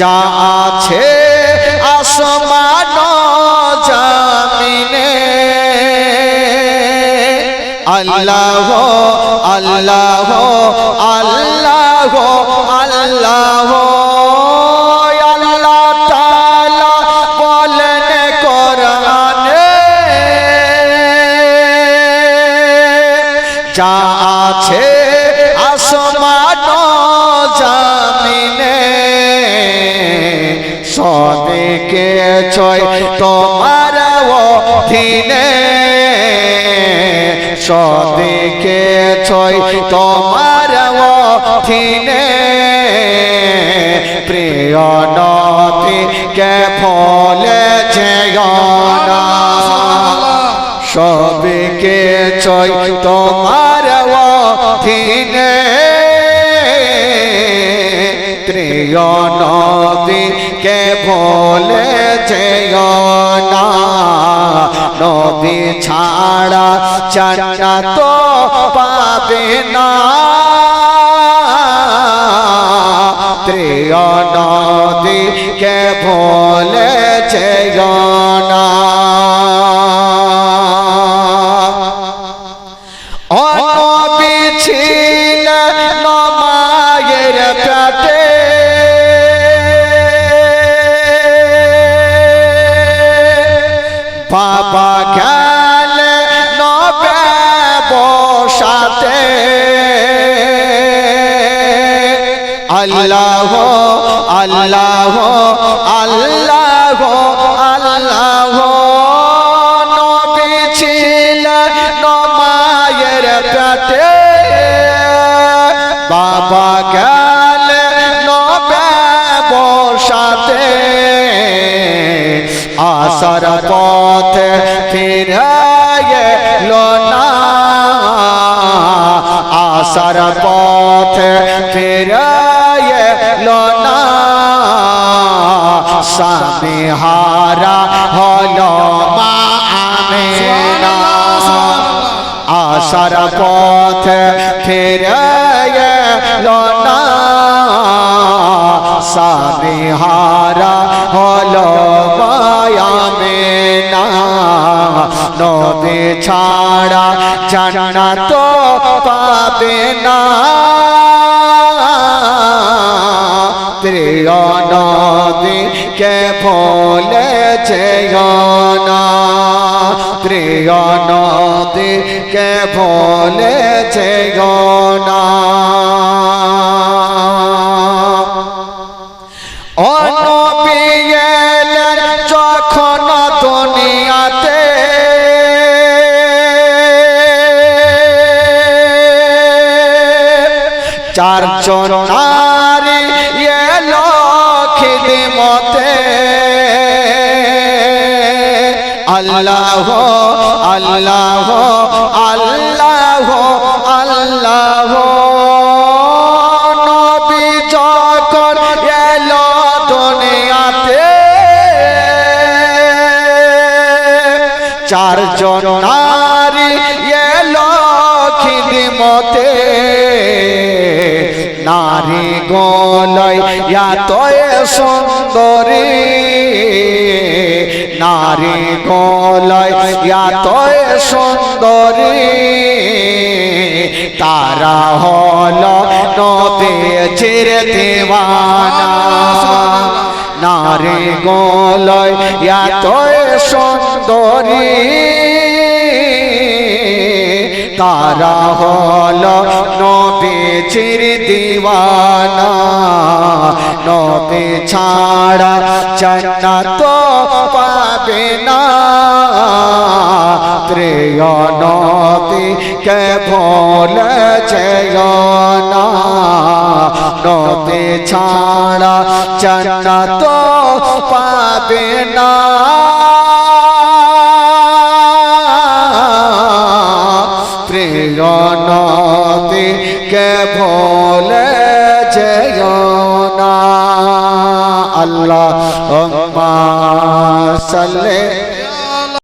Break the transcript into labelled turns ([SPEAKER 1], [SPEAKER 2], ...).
[SPEAKER 1] যা আছে আসমান জামিনে। আল্লাহ ছয় তোমার অধীনে সদিকে ছয় তোমার অধীনে প্রিয় নদীকে ফলে না সবকে চই তোমার অধীনে প্রিয় নদীকে ভোলে যেও না নদী ছাড়া চাচা তো পাবে না। প্রিয় নদীকে ভোলে যেও আল্লাহ আল্লাহ আল্লাহ আল্লাহ। নবী নমায়ের পেটে বাবা গেল নবে আসার পথে ফিরে এলো না। আসার পথে ফিরে এলো না। স্বামী হারা হলো মা আমেনা। আসার পথে ফিরে এলো না। স্বামী হারা হলো মায়ামেনা নবী ছাড়া জান্নাত পাবে না। প্রিয় নদীকে ভোলে যেও না প্রিয় নদীকে ভোলে খিদমতে আল্লাহ আল্লাহ আল্লাহ আল্লাহ। নবী যখন এলো দুনিয়াতে চারজন নারী এলো খিদমতে। নারী গলয় এত সুন্দরী। নারী গলয় এত সুন্দরী। তারা হল নবীজির দেওয়ানা নারী গলয় এত সুন্দরী। তারা হলো নবীজির দিওয়ানা। নবী ছাড়া জান্নাত পাবে না। প্রিয় নবী, কে ভুলে যেও না। নবী ছাড়া জান্নাত পাবে না। নবী কে ভুলে জয়না। আল্লাহ সাল্লে